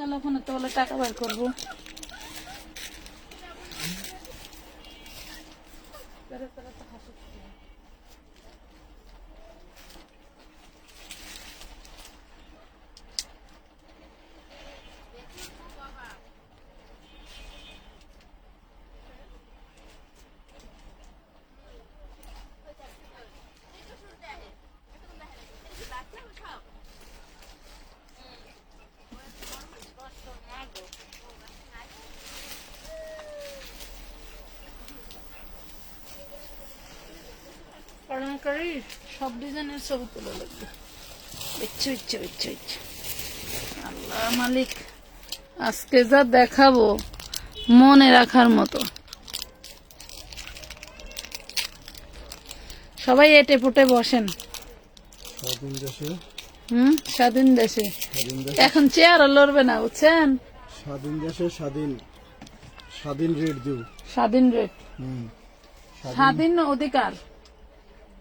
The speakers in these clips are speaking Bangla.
গেল ওখানে তো বলে টাকা বের করব। সব ডিজাইনের ছবি তোলা লাগবে। ইচ্ছে ইচ্ছে ইচ্ছে ইচ্ছে। আল্লাহ মালিক আজকে যা দেখাবো মনে রাখার মতো। সবাই এটে ফুটে বসেন। স্বাধীন দেশে? হুম? স্বাধীন দেশে। এখন চেয়ারও লড়বে না বুঝছেন? স্বাধীন দেশে স্বাধীন স্বাধীন রেট দিও। স্বাধীন রেট। হুম। স্বাধীন অধিকার।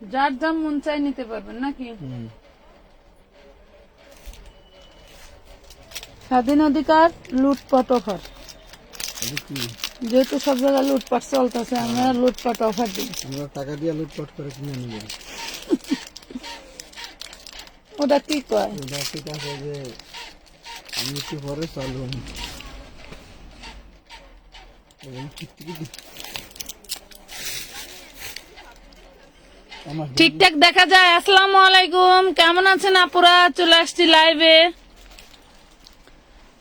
যার যা মন চাই নিতে পারবেন নাকি? হুম। স্বাধীন অধিকার লুটপাট অফার। এটা কি? যেহেতু সব জায়গায় লুটপাট চলতেছে আমরা লুটপাট অফার দিই। আমরা টাকা দিয়ে লুটপাট করে কিনে নেব ওটা কি কয়? এটা ঠিক আছে যে আমি একটু পরে চালু এবং টিকটিকি আমার ঠিকঠাক দেখা যায়, আসসালামু আলাইকুম। কেমন আছেন আপুরা? চলে আসছি লাইভে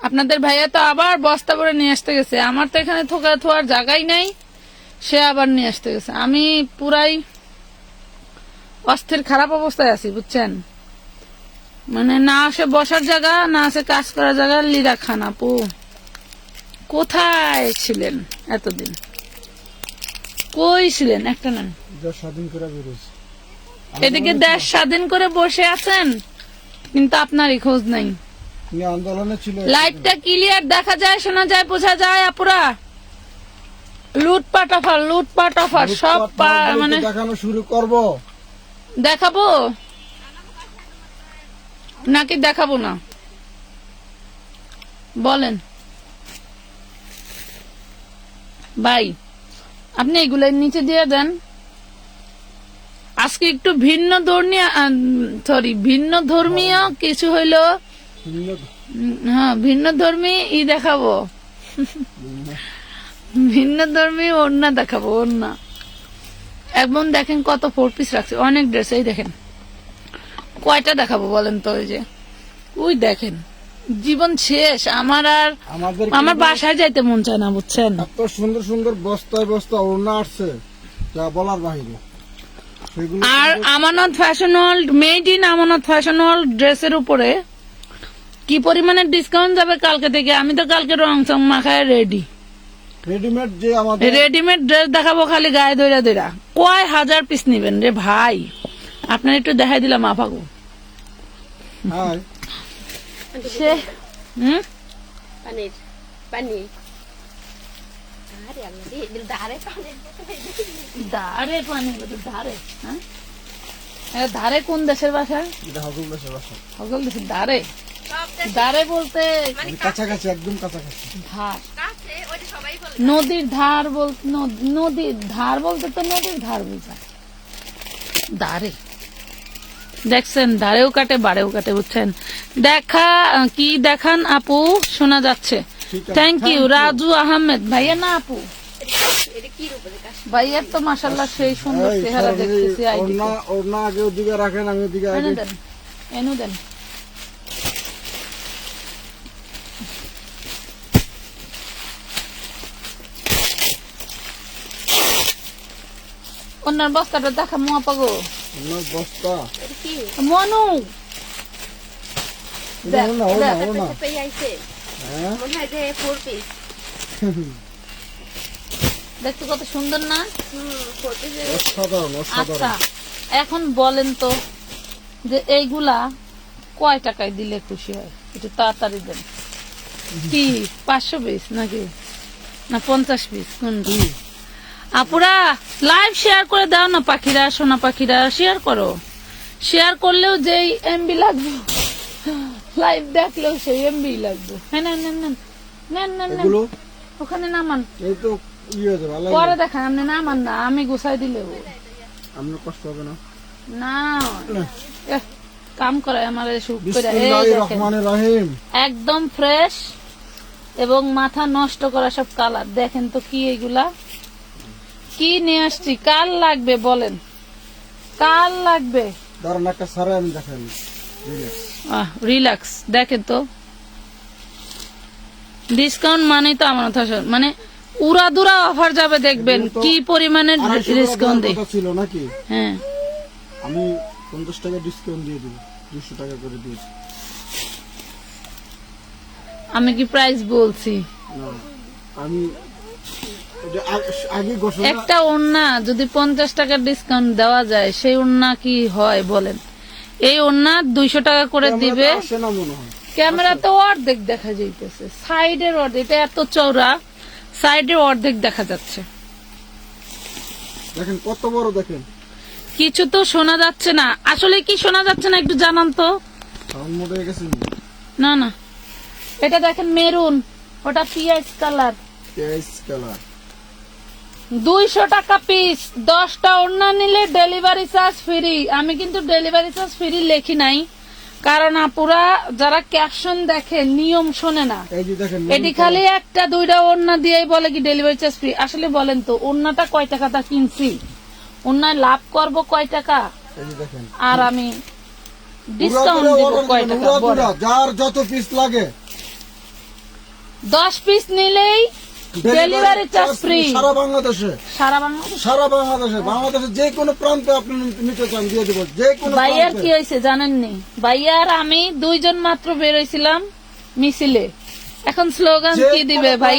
আপনাদের ভাইয়া তো আবার বস্তা করে নিয়ে আসতে গেছে। আমার তো এখানে থোকা থোয়ার জায়গাই নাই, সে আবার নিয়ে আসতে গেছে। আমি পুরাই অস্থির, খারাপ অবস্থায় আছি, বুঝছেন? মানে না আসে বসার জায়গা, না আসে কাজ করার জায়গা, লিরা খান আপু। কোথায় ছিলেন এতদিন? কই ছিলেন? একটা নেন। যা স্বাধীন করে বেরোছে এদিকে দেশ স্বাধীন করে বসে আছেন কিন্তু আপনারই খোঁজ নাই। আন্দোলনে ছিল লাইটটা ক্লিয়ার দেখা যায় শোনা যায় বোঝা যায় আপুরা। লুটপাট অফার লুটপাট অফার সব মানে দেখানো শুরু করব। দেখাবো? নাকি দেখাবো না? বলেন। ভাই আপনি এগুলোর নিচে দিয়ে দেন। আজকে একটু ভিন্ন ধর্মীয় সরি ভিন্ন ধর্মীয় কিছু হইল। হ্যাঁ ভিন্ন ধর্মী ই দেখাবো। ভিন্ন ধর্মী ওড়না দেখাবো ওড়না। একদম দেখেন কত ফোর পিস রাখছে অনেক ড্রেস এই দেখেন। কয়টা দেখাবো বলেন তো ওই যে? ওই দেখেন জীবন শেষ আমার আর আমার বাসায় যাইতে মন চায় না বুঝছেন? এত সুন্দর সুন্দর বস্তায় বস্তা ওড়না আসছে যা বলার বাহিরে। আর Amanat fashion world made in Amanat fashion world ড্রেসের উপরে কি পরিমাণে ডিসকাউন্ট যাবে কালকে থেকে? আমি তো কালকে রং চং মাখায় রেডি রেডিমেড যে আমাদের রেডিমেড ড্রেস দেখাবো খালি গায়ে দইরা দইরা কয় হাজার পিস নিবেন রে ভাই? আপনার একটু দেখাই দিলাম হ্যাঁ সে হুম? পানির। পানি আরে আমি দিল ধারে পানি ধারে হ্যাঁ ধারে কোন দেশের ভাষা? দেশের ধারে? ধারে বলতে মানে কাছাকাছি একদম কাছাকাছি। ধার। কাছে ওইটা সবাই বলে। নদীর ধার বলতে নদীর ধার বলতে তো নদীর ধার বোঝায়। ধারে। দেখছেন ধারেও কাটে বাড়েও কাটে বুঝছেন? দেখা কি দেখান আপু? শোনা যাচ্ছে। থ্যাংক ইউ রাজু আহমেদ ভাইয়া না আপু? এটা কি রূপে কাশ ভাইয়ার তো মাসাল্লাহ সেই সুন্দর চেহারা দেখতেছি আগে ওদিকে রাখেন আমি ওদিকে এনে দেন এনু দেন। অন্যার বস্তাটা দেখা মোয়া পাগো বস্তা? মনু। ওড়না হ্যাঁ? মনে হয় যে ফোর পিস দেখতে কত সুন্দর না? হুম ফোর পিস অসাধারণ আচ্ছা এখন বলেন তো যে এইগুলা কয় টাকায় দিলে খুশি হয়? একটু তাড়াতাড়ি দেন। কি পাঁচশো পিস নাকি? না পঞ্চাশ পিস কোনটা আপুরা লাইভ শেয়ার করে দাও না পাখিরা সোনা পাখিরা শেয়ার করো। শেয়ার করলেও যেই এমবি লাগবে। লাইভ দেখলেও সেই এমবি লাগবে। হ্যাঁ নেন নেন নেন। নেন নেন এগুলো? ওখানে নামান। এই তো পরে দেখান আপনি নামান না আমি গুছাই দিলে আপনার কষ্ট হবে না? না। কাম করে আমার সুখ করে। একদম ফ্রেশ এবং মাথা নষ্ট করা সব কালার। দেখেন তো কি এগুলা। কি নিয়ে আসছি? কাল লাগবে বলেন। কাল লাগবে। দাঁড়ান একটা সারে আমি দেখেন। রিল্যাক্স রিল্যাক্স দেখেন তো। ডিসকাউন্ট মানে তো আমার কথা শোন, মানে উড়াদুরা অফার যাবে দেখবেন। কি ডিসকাউন্ট দেয়? ছিল নাকি? হ্যাঁ। আমি পঞ্চাশ টাকা ডিসকাউন্ট দিয়ে দিব টাকা করে দিয়েছি। আমি কি প্রাইস বলছি? না আমি একটা ওড়না যদি পঞ্চাশ টাকার ডিসকাউন্ট দেওয়া যায় সেই ওড়না কি হয় বলেন? এই ওড়না দুইশো টাকা করে দিবে। হয়। ক্যামেরাতে অর্ধেক দেখা যাইতেছে। সাইডের অর্ধেক এটা এত চওড়া সাইডের অর্ধেক দেখা যাচ্ছে। দেখেন কত বড় দেখেন। কিছু তো শোনা যাচ্ছে না। আসলে কি শোনা যাচ্ছে না একটু জানান তো। না না। এটা দেখেন মেরুন ওটা পিঁয়াজ কালার। পেঁয়াজ কালার। দুইশো টাকা পিস দশটা ওড়না নিলে ডেলিভারি চার্জ ফ্রি আমি কিন্তু ডেলিভারি চার্জ ফ্রি লেখি নাই। কারণ আপুরা যারা ক্যাপশন দেখে নিয়ম শোনে না। এটি খালি একটা দুইটা ওড়না দিয়েই বলে কি ডেলিভারি চার্জ ফ্রি আসলে বলেন তো ওড়নাটা কয় টাকা তা কিনছি? ওড়নায় লাভ করব কয় টাকা? আর আমি ডিসকাউন্ট দিব কয় টাকা? যার যত পিস লাগে। দশ পিস নিলেই ডেলিভারি চার্জ ফ্রি সারা বাংলাদেশে। সারা বাংলাদেশে? সারা বাংলাদেশে। বাংলাদেশে যে কোনো প্রান্তে আপনি নিতে চান দিয়ে দেব। যে কোনো ভাইয়ার কি হয়েছে জানেননি? ভাইয়ার আমি দুইজন মাত্র বেরোইছিলাম মিছিলে। এখন স্লোগান কি দিবে ভাই?